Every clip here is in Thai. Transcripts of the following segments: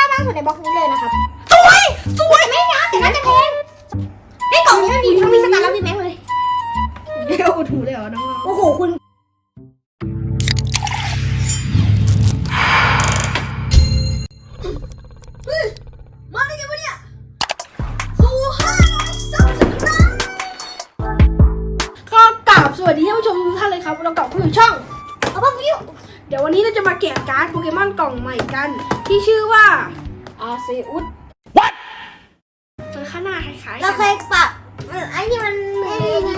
ากมากสุดในบล็อกนี้เลยนะครับสวยสวยไม่นะแต่น่าจะแพงไอ้กล่องนี้มันมีทั้งมีสตาร์แล้วมีแม็กเลยเดี๋ยวอุดหูเลยเหรอน้องโอ้โหคุณมาได้ยังวะเนี่ยสู่ห้าซับสไครต์ๆก็กราบสวัสดีท่านผู้ชมทุกท่านเลยครับเรากลับเข้าสู่ช่องเอาป่ะวิว เดี๋ยววันนี้เราจะมาแกะการ์ดโปเกมอนกล่องใหม่กัน ที่ชื่อว่าอาเซอุส What มันข้างหน้าคล้ายๆเรากันเคยปรับเออไอ้นี่มัน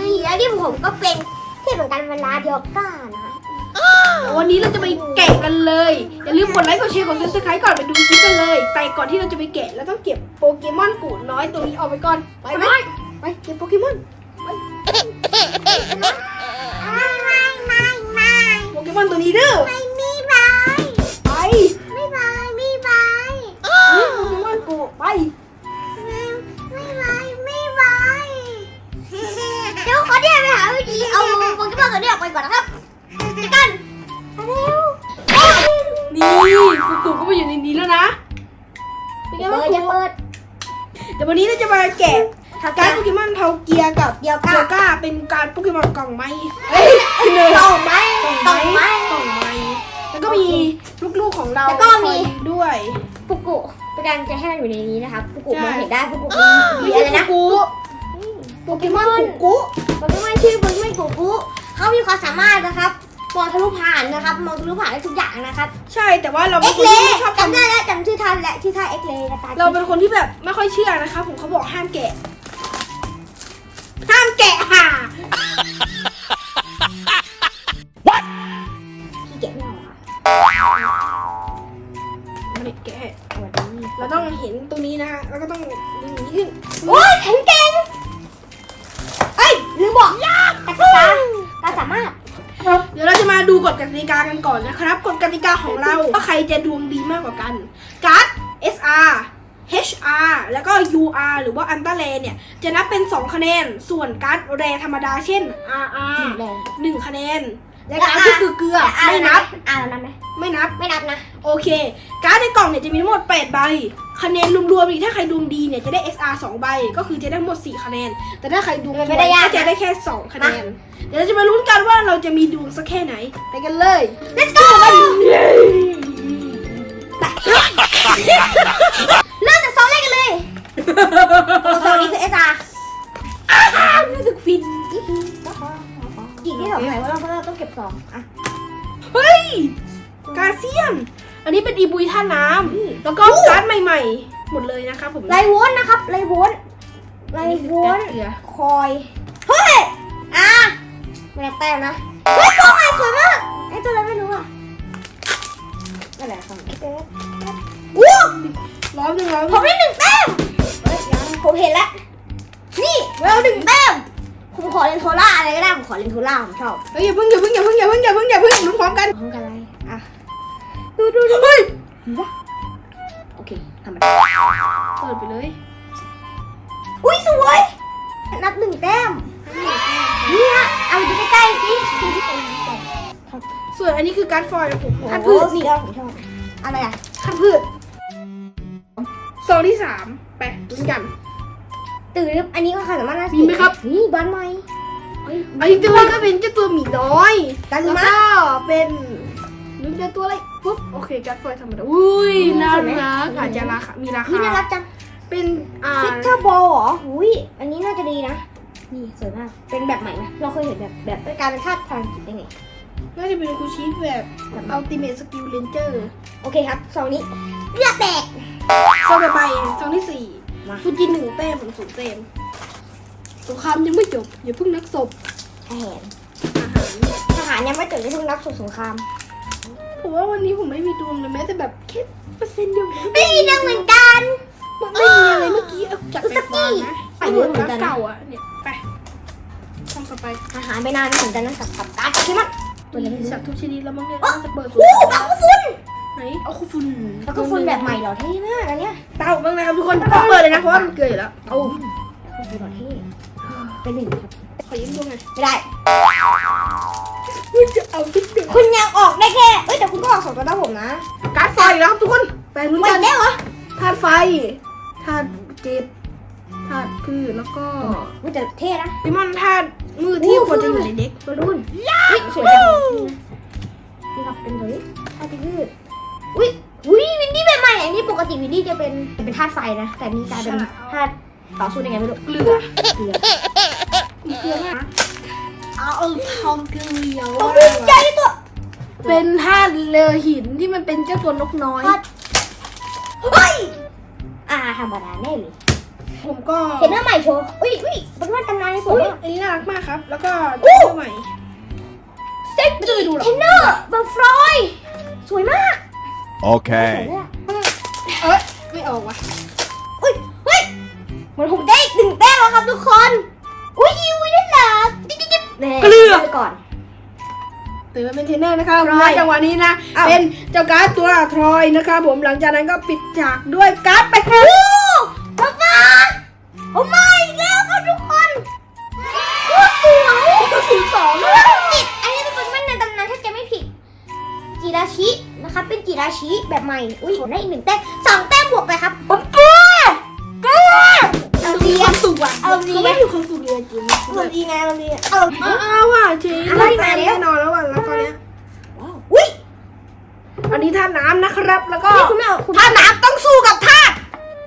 มีไอ้นี่ผมก็เป็นที่เหมือนกันเวลาเดียวกันนะวันนี้เราจะไปแกะกันเลย อย่าลืมกดไลค์กดแชร์กดซับสไครต์ก่อนไปดูคลิปกันเลย แต่ก่อนที่เราจะไปแกะเราต้องเก็บโปเกมอนกูดน้อยตัวนี้ออกไปก่อน ไปไหมไปเก็บโปเกมอน ไม่ไม่ไม่ไม่โปเกมอนตัวนี้เด้อ ไม่ ไป ไม่ไม่บายไม่บายเดี๋ยวขอเดี๋ยวไปหาวิธีเอาโปเกมอนตัวนี้ออกไปก่อนนะครับเดี๋ยวกันเร็วนี่ฟูกุก็มาอยู่ในนี้แล้วนะเป็นไงบ้างเปิดเดี๋ยววันนี้เราจะมาแกะการโปเกมอนเทาเกียกับเดียวก้าเก้าเป็นการโปเกมอนกล่องไม้เฮ้ยกล่อไหมกล่องไม้กล่องไม้แล้วก็มีลูกๆของเราแล้วก็มีคอยด้วยฟุกุ เป็นการจะให้มันอยู่ในนี้นะครับฟุกุใช่มองเห็นได้ฟุกุมีมีไม่อะไรใช่นะฟูกุโปเกมอนกุกุโปเกมอนชื่อโปเกมอนฟุกุเขามีความสามารถนะครับมองทะลุผ่านนะครับมองทะลุผ่านได้ทุกอย่างนะครับ ใช่แต่ว่าเราเอ็เป็นกคนเลที่ไม่ชอบจำได้ทำแล้วจำชื่อท่านและชื่อท่าเอ็กเลนะตาเราเป็นคนที่แบบไม่ค่อยเชื่อนะคะผมเขาบอกห้ามแกะห้ามแกะห่า นตรงนี้นะแล้วก็ต้องดึงอย่างนี้ขึ้นโอ้ยแข็งเก่งเอ้ยลืมบอกกติกาการสามารถ เดี๋ยวเราจะมาดูกฎกติกากันก่อนนะครับกฎกติกาของเราว่าใครจะดวงดีมากกว่ากันการ์ด SR HR แล้วก็ UR หรือว่าอันต r แรเนี่ย จะนับเป็น 2 คะแนน ส่วนการ์ดแรธรรมดาเช่น RR 1คะแนน และการ์ดที่คือเกลือไม่นับ อ่านับไหมไม่นับ ไม่นับนะ โอเค การ์ดในกล่องเนี่ยจะมีทั้งหมด 8 ใบ คะแนนรวมๆอีกถ้าใครดวงดีเนี่ยจะได้ SR 2 ใบ ก็คือจะได้ทั้งหมด 4 คะแนน แต่ถ้าใครดวงมันซไม่วยได้ยากก็จะได้แค่ 2 คะแนน เดี๋ยวเราจะมาลุ้นกันว่าเราจะมีดวงสักแค่ไหน ไปกันเลย let's go เริ่มจากซองแรกกันเลยซองนี้คือเอสอาร์รู้สึกฟินกี่ที่สองไหนว่าเราเพราะเราต้องเก็บสองอะเฮ้ยกาเซียน อันนี้เป็นอีบุยท่าน้ำแล้วก็การ์ดใหม่ ๆ หมดเลยนะครับผมไรวนนะครับไรวนไรวนเกลือคอย เฮ้ย อะไม่ได้แต้มนะ เฮ้ยตัวใหม่สวยมากไอ้ตัวอะไรไม่รู้อะนั่นแหละของเอ๊ะวู้ร้อยหนึ่งร้อยผมได้หนึ่งแต้มเฮ้ยยังผมเห็นแล้ว นี่เราหนึ่งแต้มผมขอเล่นโทล่าอะไรก็ได้ผมขอเล่นโทล่าผมชอบ เฮ้ยอย่าเพิ่งอย่าเพิ่งอย่าเพิ่งอย่าเพิ่งอย่าเพิ่งอย่าเพิ่งลุ้นพร้อมกันพร้อมกันอะไรอะ ดูดูดูเฮ้ยโอเคทำมันเปิดไปเลย อุ้ยสวย นับหนึ่งแต้มนี่ฮะเอาดูใกล้ๆสิส่วนอันนี้คือการ์ดฟอยล์ของผมท่าท่านนพืพืชชสีนี่แดงผมชอบอะไรอะท่านพืชซองที่สามไปลุ้นกัน ตื่นอันนี้ก็ค่ะสามารถน่ามีไหมครับ นี่บ้านใหม่อันนี้ตัวนี้ก็เป็นเจ้าตัวหมีน้อยดันแล้วมาก็เป็นนึกจะตัวอะไร ปุ๊บโอเคการ์ดฟอยล์ธรรมดาอุ้ยอืมน่าสวยไหมรักอาจจะราคามีรานี่คาน่ารักจังเป็นอ่าฟิตเตอร์บอลเหรออุ้ยอันนี้น่าจะดีนะนี่สวยมากเป็นแบบใหม่ไหมเราเคยเห็นแบบแบบเป็นการเป็นธาตุพลังจิตได้ไงน่าจะเป็นคูชิแบบแบบใหม่อัลติเมทสกิลเลนเจอร์โอเคครับซองนี้เลือดแตกซองต่อไปซองที่สี่มาฟูจินหนึ่งแต้มผมศูนย์แต้มสงครามยังไม่จบอย่าเพิ่งนักศพทหารอาหารทหารยังไม่จบในทุ่งนักสู่สงคราม ผมว่าวันนี้ผมไม่มีดวงเลยแม้แต่แบบแค่เปอร์เซ็นต์เดียวไม่มีดังเหมือนกันไม่มีอะไรเมื่อกี้เอาจัดไปฟางนะไปไปเยเหมือะอนเหมือนกันเก่าอะเนี่ยไปช่องต่อไปทหารไปนานเหมือนกันนะกับกับการ์ดใช่ไหมตัวนี้ไม่รู้สัตว์ทุกชนิดแล้วมั้งเนี่ยอ๋อน่าจะเปิดโอ้บักฟุนไหนเอาคุฟุนแล้วก็ฟุนแบบใหม่เหรอเท่มากอันเนี้ยเต้าบ้างนะครับทุกคนต้องเปิดเลยนะเพราะว่ามันเกิดอยู่แล้วเอาฟุนเหรอเท่เป็นหนึ่งครับขอยิ้มดวงหน่อยไม่ได้ มันจะเอาทุกเดือนคุณยังออกได้แค่ เอ้ยแต่คุณก็ออกสองตัวหน้าผมนะ การ์ดไฟแล้วครับทุกคนแปลงลุ้นไม่กันได้เหรอไฟธาตุเจ็บธาตุพืชแล้วก็มันจะเท่นะ ดิมอนธาตุมือที่ควรจะอยู่ในเด็กบอลลูนอุ้ยสวยจังนี่ครับเป็นเลยธาตุพืชอุ้ยอุ้ยวินดี้ใหม่ๆอันนี้ปกติวินดี้จะเป็นเป็นธาตุไฟนะ แต่นี่กลายเป็นธาตุต่อสู้ยังไงไม่รู้เกลือเกลือมีเกลือมาก เอาทองเกลือผมดีใจตัวเป็นธาตุเรือหินที่มันเป็นเจ้าตัวนกน้อย เฮ้ยอ่าธรรมดาแน่เลยผมก็เห็นหน้าใหม่โชว์อุ้ยอุ้ยเป็นว่าตำนานสวอุ้ยมากอันนี้น่ารักมากครับ แล้วก็อู้ตัวใหม่สเต็กกี้เทนเนอร์บัฟฟรอยสวยมากสวย Okay. เอะเอ้ยไม่ออกว่ะ อุ้ยเฮ้ยเหมือนผมได้อีกหนึ่งแต้มแล้วครับทุกคน จิ๊บจิ๊บจิ๊บแน่ไปก่อนถือว่าเป็นเทรนเนอร์นะครับทรอยในจังหวะนี้นะ อ้าว เป็นเจ้าการ์ดตัวทรอยนะครับผมหลังจากนั้นก็ปิดฉากด้วยการ์ดไปครับโอ้ป๊าป๊าโอ้มาอีกแล้วครับทุกคนโอ้สวยสีสองจิตอันนี้เป็นโปเกมอนในตำนานถ้าจะไม่ผิด จิราชินะคะเป็นจิราชิแบบใหม่ อุ้ยผมได้อีกหนึ่งแต้มสองแต้มบวกไปครับผมเกลือเกลือเอามีดีความสุขว่ะเอาดี เขาไม่มีความสุขเลยจริงเอาดีไงเอาดีเอาอ้าวอ้าวว่ะจริงอะไรแฟนมาแล้ว แน่นอนแล้วว่ะแล้วตอนเนี้ยอุ้ยอันนี้ธาตุน้ำนะครับ แล้วก็นี่คุณไม่เอาคุณธาตุน้ำต้องสู้กับธาตุ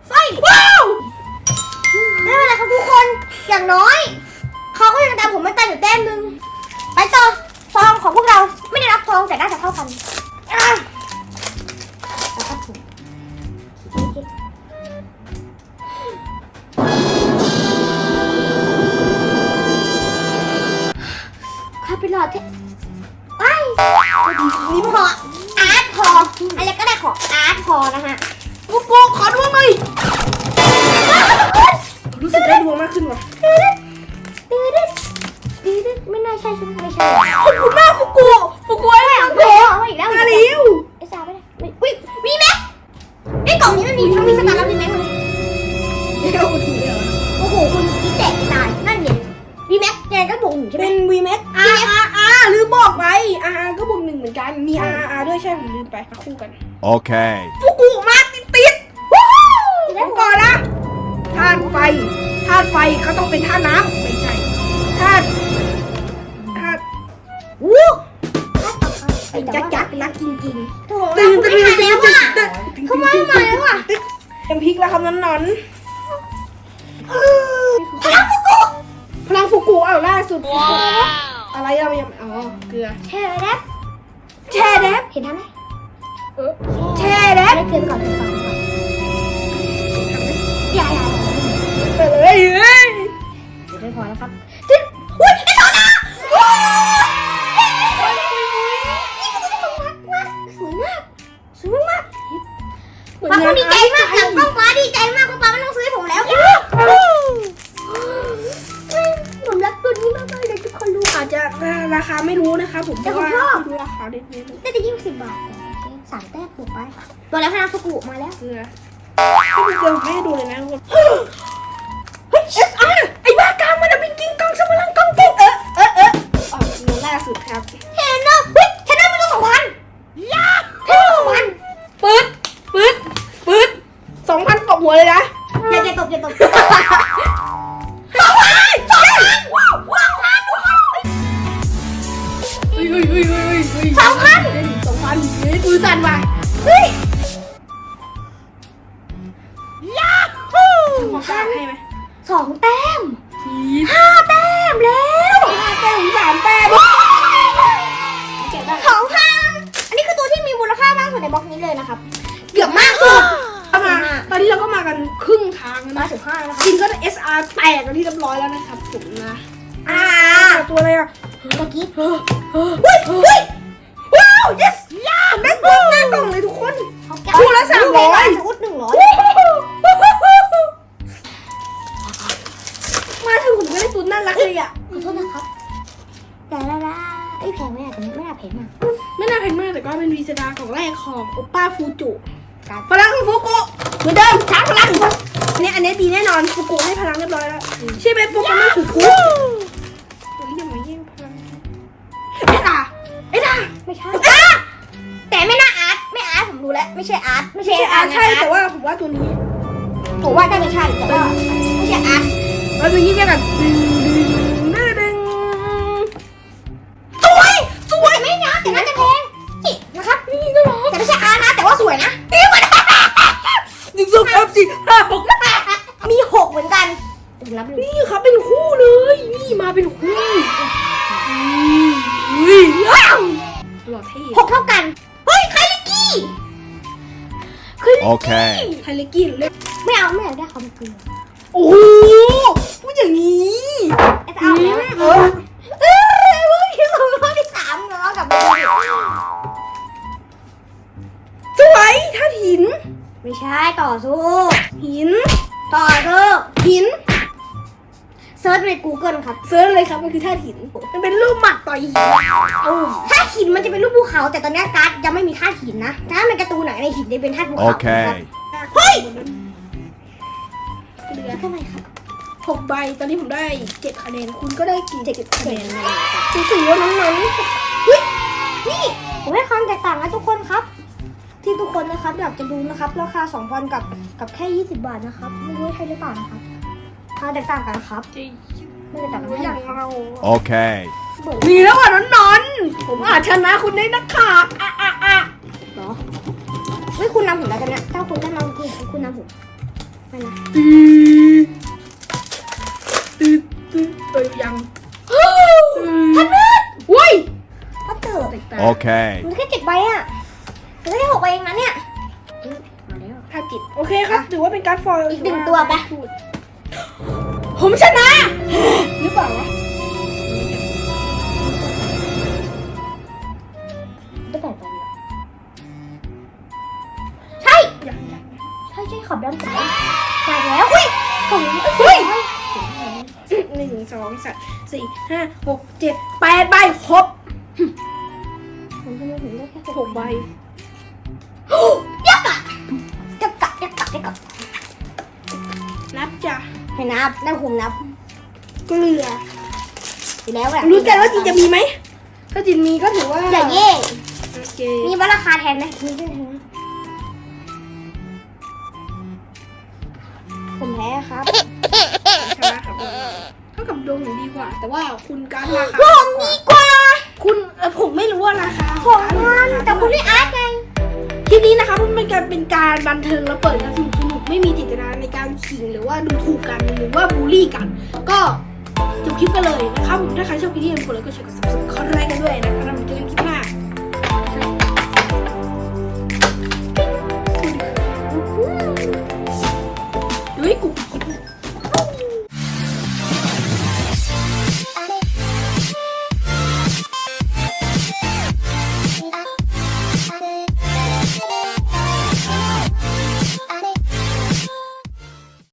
ไฟว้าวไม่เป็นไรครับทุกคน อย่างน้อย เขาก็ยังตามผมไม่ตามอยู่แต้มหนึ่งไปต่อ ฟองของพวกเราไม่ได้รับทองแต่น่าจะเท่ากัน ขึ้นว่ะดืดดืดดืดไม่น่าใช่ใช่ไหมไม่ใช่ขอบคุณมากฟุกุฟุกุไอ้ไม่แม่เอาโถไม่เอาอีกแล้วมาลิวไอ้สาวไม่ได้ไม่อุ้ยมีแม็กไอ้กล่องนี้มันมีทั้งมีสตาร์แล้วมีแม็กเลยเดี๋ยวกูถูกเลยเหรอโอ้โหคุณอีแตกตายนั่นเนี่ยมีแม็กยังไงก็บวกหนึ่งใช่ไหมเป็น V Max R R R ลืมบอกไป R R ก็บวกหนึ่งเหมือนกันมี R R R ด้วยใช่ผมลืมไปคู่กัน Okay. ฟุกุมาติดติดๆวู้ฮู้ผมก่อนนะธาตุไฟ ธาตุไฟเขาต้องเป็นธาตุน้ำไม่ใช่ธาตุธาตุวู้ไอ้จักจักนักจริงโถ่ๆตื่นตื่นตื่นแล้วว่ะเขามาใหม่แล้วว่ะเต็มพริกแล้วครับนั้นนอนพลังฟุกุพลังฟุกุเอาล่าสุดฟุกุอะไรเรายังอ๋อเกลือแช่แดบแช่แดบเห็นทันไหมเออแช่แดบได้เกินก่อนเกินก่อน เอ้ยเอ้ยเดี๋ยวไม่พอแล้วครับจิ๊บอุ้ยไอ้โซล่าว้าวนี่ก็จะต้องรักมากสวยมากสวยมากเหมือนป้าคงาดีใจมากหลังกล้องฟ้าดีใจมากเพราะป้าไม่ต้องซื้อให้ผมแล้วผมรักตัวนี้มากๆเลยทุกคนรู้อาจจะราคาไม่รู้นะคะ ผมเพแต่ราะผมว่าชอบดูราคาเด็ดเด็ดน่าจะยี่สิบบาทโอเคสามแต้มบวกไปตัวแล้วพลังสกุมาแล้วเกลือไม่เกลือไม่ให้ดูเลยนะทุกคน หัวเลยนะอย่าอย่าตบอย่าตบ นะถึงห้าแล้วคจรับริงก็ SR แตกกันที่เรียบร้อยแล้วนะครับผมนะ อ่าตัวอะไรอะเมื่อกี้เฮ้ยเฮ้ยเฮ้ยว้าว yes ผมได้กล่องหน้ากล่องเลยทุกคนคู่ละ300ชุดหนึ่งร้อยมาถึงผมก็ได้ตัวน่ารักเลยอะขอโทษนะครับแต่ละละไอ้ยแพงไหมอะแต่ไม่น่าแพงมากไม่น่าแพงมากแต่ก็เป็นวีซดาของแรกของโอป้าฟูจุการพลังของฟูกุเหมือนเดิมชาร์จพลัง อันนี้อันนี้ดีแน่นอนฟูกุให้พลังเรียบร้อยแล้วใช่ไหมโปเกมอนฟูกุเฮ้ยอย่ามาแย่งพลังเอ็ดาเอ็ดาไม่ใช่แต่ไม่น่าอาร์ตไม่อาร์ตผมรู้แล้วไม่ใช่อาร์ตไม่ไม่ใช่ใช่อาอาร์ตใช่แต่ว่าผมว่าตัวนี้ผมว่าน่าจะใช่แต่ว่าไม่ใช่อาร์ตแล้วตัวนี้เรียกกัน หล่อเท่หกเท่ากัน เฮ้ยใครลิกกี้ Okay. ไทเลกี้เล็กไม่เอาไม่อยากได้คอมเกลือโอ้โหพูดอย่างนี้ไอ้จะเอาแล้วเออเออเมื่อกี้เรารอบที่สามแล้วกับสวยท่าตุหิน ไม่ใช่ต่อสู้หิน ต่อสู้หินเซิร์ชใน Google ครับ เซิร์ชเลยครับมันคือท่าตุหิน มันเป็นรูปหมัดต่อยหินโอ้ธาตุหินมันจะเป็นรูปภูเขา แต่ตอนนี้การ์ดยังไม่มีธาตุหินนะ ถ้ามันการ์ตูนไหนในหินจะเป็นธาตุภูเขาครับ Okay. เฮ้ยเหลือเท่าไหร่ครับหกใบ ตอนนี้ผมได้เจ็ดคะแนน คุณก็ได้กี่เจ็ดเจ็ดคะคะแนแนนนเลยครับสูสีว่าน้องเฮ้ยนี่ผมให้ความแตกต่างนะทุกคนครับ ที่ทุกคนนะครับอยากจะดูนะครับ ราคา2พันกับกับแค่ 20 บาทนะครับ ไม่รู้ว่าใช่หรือเปล่านะครับ ค่าแตกต่างกันนะครับๆไม่ได้ต่างกันอเท่าย่างไหร่เรา Okay. เบิกมีแล้วอะนอนนอนๆผมอาจชนะคุณได้นะคะอะอะอะเหรอเฮ้ยคุณนำผมแล้วกันเนี่ยถ้าคุณได้นำคุณคุณนำผมไม่นะตืดตืดตืดเอ้ยยังพันมืดอุ้ยพันเตอร์แตกต่าง Okay. มันแค่เจ็ดใบอะมันแค่หกใบเองนะเนี่ย มาแล้ว ถ้าจิต โอเคครับ ถือว่าเป็นการดฟอยล์อีกหนึ่งตัวไป ผมชนะ หรือเปล่าวะตั้งแต่ตอนนี้ใช่ยังยังยังใช่ใช่ขับด้านขวามาแล้วอุ้ยผมเฮ้ยหนึ่งสองสามสี่ห้าหกเจ็ดแปดใบครบผมทำไมถึงได้แค่หกใบยักษ์อะยักษ์กะยักษ์กะยักษ์กะนับจ้ะ ให้นับได้ผมนับเกลืออยู่แล้วอะรู้กันว่าจินจะมีไหม ถ้าจินมีก็ถือว่าอย่าเย่โอเคมีว่าราคาแทนไหมมีด้วยแทนไหมผมแพ้ครับชนะครับเท่ากับดวงหนูดีกว่า แต่ว่าคุณการดราคาผมดีกว่า คุณเอ่อผมไม่รู้ว่าราคาของมันแต่คุณได้อาร์ตไง คลิปนี้นะคะมันเป็นการเป็นการบันเทิงและเปิดกันสนุกสนุกไม่มีเจตนาในการ ขิงหรือว่าดูถูกกันหรือว่าบูลลี่กัน ก็จบคลิปกันเลยนะครับถ้าใครชอบคลิปนี้อย่าลืมกดไลค์กดแชร์กดซับสไครต์กันด้วยนะครับ